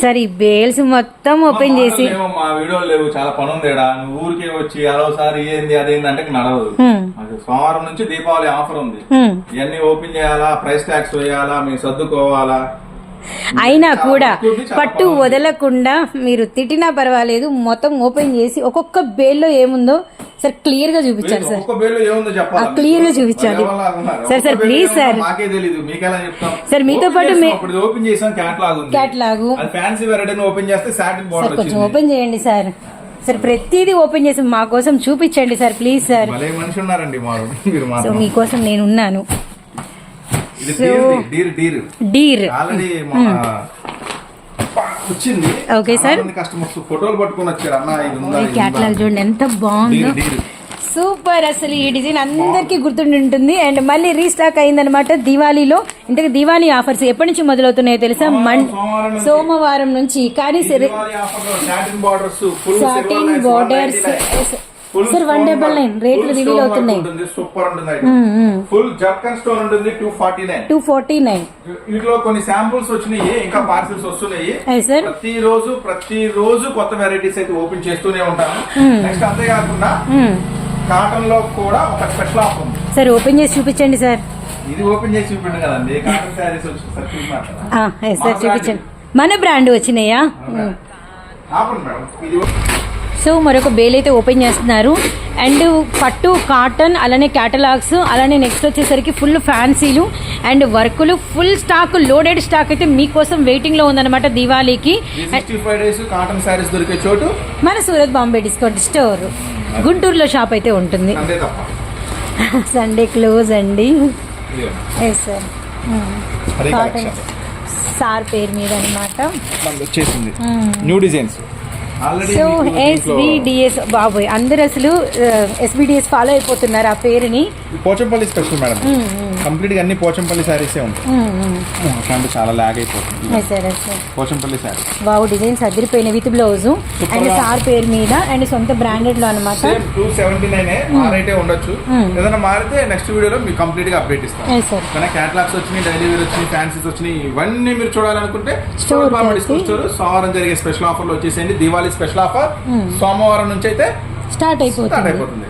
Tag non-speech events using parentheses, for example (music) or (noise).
Sir ఈ bales మొత్తం open చేసి మా వీడియోలు లేవు చాలా పని ఉంది. నువ్వు ఊరికే వచ్చి అలా ఒకసారి ఏంది అదేంది అంటే నడవదు సోమవారం నుంచి దీపావళి ఆఫర్ ఉంది. ఇవన్నీ ఓపెన్ చేయాలా ప్రైస్ ట్యాక్స్ వేయాలా మేము సర్దుకోవాలా అయినా కూడా పట్టు. వదలకుండా మీరు తిట్టినా పర్వాలేదు మొత్తం ఓపెన్ చేసి ఒక్కొక్క బేల్లో ఏముందో సార్ క్లియర్గా చూపించాలి సార్. clear గా చూపించాలి. Sir, sir, please, sir. మాకే తెలీదు. మీకెలా చెప్తాం? సార్, మీతో పాటు ఓపెన్ చేసాం క్యాట్లాగ్ ఉంది. Catalog. అది ఫ్యాన్సీ వెరైటీ ఓపెన్ చేస్తే సాటిన్ సార్ బోర్డర్ కొంచెం ఓపెన్ చేయండి సార్. సార్ ప్రతిదీ ఓపెన్ చేసి మా కోసం చూపించండి సార్ ప్లీజ్ సార్. మనిషి ఉన్నారండి సో మీకోసం నేను ఉన్నాను. Dear dear dear dear already మా వచ్చింది. Okay, sir. కస్టమర్స్ ఫోటోలు పట్టుకొని వచ్చారు. అన్న ఇది ఉందా? క్యాట్లాగ్ చూడండి ఎంత బాగుందో. సూపర్ అసలు ఈ డిజైన్ అందరికీ గుర్తుండి ఉంటుంది. అండ్ మళ్ళీ రీస్టాక్ అయిందనమాట దివాళీలో. ఇంతకు దివాళీ ఆఫర్స్ ఎప్పటి నుంచి మొదలవుతున్నాయో తెలుసా? మన్ సోమవారం నుంచి. కానీ సరే. Satin borders sir one double nine రేట్లు రివీల్ అవుతున్నాయి. Hmm, సూపర్ ఉంటుంది ఫుల్ జర్కన్ స్టోన్ ఉంటుంది. Two forty nine two forty nine వీటిలో కొన్ని శాంపుల్స్ వచ్చినాయి. ఇంకా పార్సిల్స్ వస్తున్నాయి. సార్ ప్రతి రోజు ప్రతి రోజు కొత్త వెరైటీస్ అయితే ఓపెన్ చేస్తూనే ఉంటాను Hmm. నెక్స్ట్ అంతేకాకుండా కాటన్లో కూడా ఒక స్పెషల్ ఆఫర్ ఉంది. సార్ ఓపెన్ చేసి చూపించండి సార్ ఇది ఓపెన్ చేసి చూపించండి కదండి. కాటన్ శారీస్ వచ్చి సార్ చూపించమంటారా? సార్ చూపించండి. మన బ్రాండ్ వచ్చినాయా? సో మరొక బేల్ అయితే ఓపెన్ చేస్తున్నారు. అండ్ పట్టు కాటన్ అలానే క్యాటలాగ్స్ అలానే నెక్స్ట్ వచ్చేసరికి ఫుల్ ఫ్యాన్సీలు అండ్ వర్కులు ఫుల్ స్టాక్ లోడెడ్ స్టాక్ అయితే మీకోసం వెయిటింగ్లో ఉందన్నమాట దివాళీకి. కాటన్ శారీస్ దొరికే చోటు? మన సూరత్ బాంబే డిస్కౌంట్ స్టోర్. గుంటూరులో షాప్ అయితే ఉంటుంది. సండే (laughs) క్లోజ్ అండి. Yes sir cotton. సార్ పేరు మీద అనమాట వచ్చేసింది. న్యూ డిజైన్స్ సో ఎస్బిడిఎస్ బాబోయ్ అందరు అసలు ఎస్బిడిఎస్ ఫాలో అయిపోతున్నారు ఆ పేరుని. Pochampally special madam. కంప్లీట్గా అన్ని పోచంపల్లి శారీసే ఉంటాయి. చాలా లాగ్ అయిపోతుంది. Sir sir Pochampally sari. Wow designs అదిరిపోయిన with blouse and sir పేరు మీద అండ్ సొంత బ్రాండెడ్లో అనమాట టూ సెవెంటీ నైన్ మారైతే ఉండొచ్చు. ఏదైనా మారితే నెక్స్ట్ వీడియోలో మీకు కంప్లీట్గా అప్డేట్ ఇస్తాం. సార్ కానీ క్యాటలాగ్స్ వచ్చినాయి డైలీ వేర్ వచ్చినాయి ఫ్యాన్సీస్ వచ్చినాయి ఇవన్నీ మీరు చూడాలనుకుంటే స్టోర్ స్టోర్ సోమవారం జరిగే స్పెషల్ ఆఫర్లో వచ్చేసేయండి. దివాళీ స్పెషల్ ఆఫర్ సోమవారం నుంచి అయితే స్టార్ట్ అయిపోతుంది.